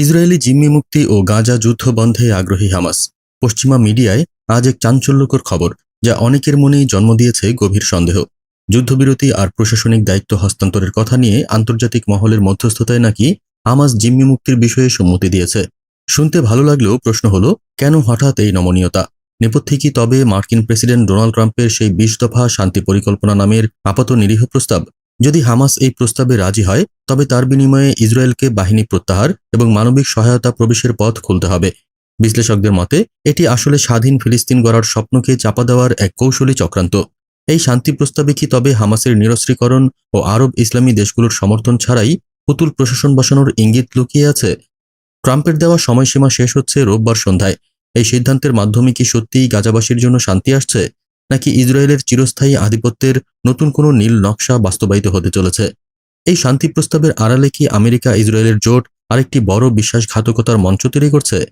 Israeli জিম্মি মুক্তি ও গাঁজা যুদ্ধ বন্ধে আগ্রহী হামাস। পশ্চিমা মিডিয়ায় আজ এক চাঞ্চল্যকর খবর, যা অনেকের মনেই জন্ম দিয়েছে গভীর সন্দেহ। যুদ্ধবিরতি আর প্রশাসনিক দায়িত্ব হস্তান্তরের কথা নিয়ে আন্তর্জাতিক মহলের মধ্যস্থতায় নাকি হামাস জিম্মি মুক্তির বিষয়ে সম্মতি দিয়েছে। শুনতে ভালো লাগলেও প্রশ্ন হলো, কেন হঠাৎ এই নমনীয়তা? নেপথ্যে কি তবে মার্কিন প্রেসিডেন্ট ডোনাল্ড ট্রাম্পের সেই বিশ দফা শান্তি পরিকল্পনা নামের আপাত নিরীহ প্রস্তাব? যদি হামাস এই প্রস্তাবে রাজি হয়, তবে তার বিনিময়ে ইসরায়েলকে বাহিনী প্রত্যাহার এবং মানবিক সহায়তা প্রবেশের পথ খুলতে হবে। বিশ্লেষকদের মতে, এটি আসলে স্বাধীন ফিলিস্তিন গড়ার স্বপ্নকে চাপা দেওয়ার এক কৌশলী চক্রান্ত। এই শান্তি প্রস্তাবে কি তবে হামাসের নিরস্ত্রীকরণ ও আরব ইসলামী দেশগুলোর সমর্থন ছাড়াই পুতুল প্রশাসন বসানোর ইঙ্গিত লুকিয়ে আছে? ট্রাম্পের দেওয়া সময়সীমা শেষ হচ্ছে রোববার সন্ধ্যায়। এই সিদ্ধান্তের মাধ্যমে কি সত্যিই গাজাবাসীর জন্য শান্তি আসছে? নাকি ইসরায়েলের চিরস্থায়ী আধিপত্যের নতুন কোনো নীল নকশা বাস্তবায়িত হতে চলেছে? এই শান্তি প্রস্তাবের আড়ালে কি আমেরিকা ইসরায়েলের জোট আরেকটি বড় বিশ্বাসঘাতকতার মঞ্চ তৈরি করছে?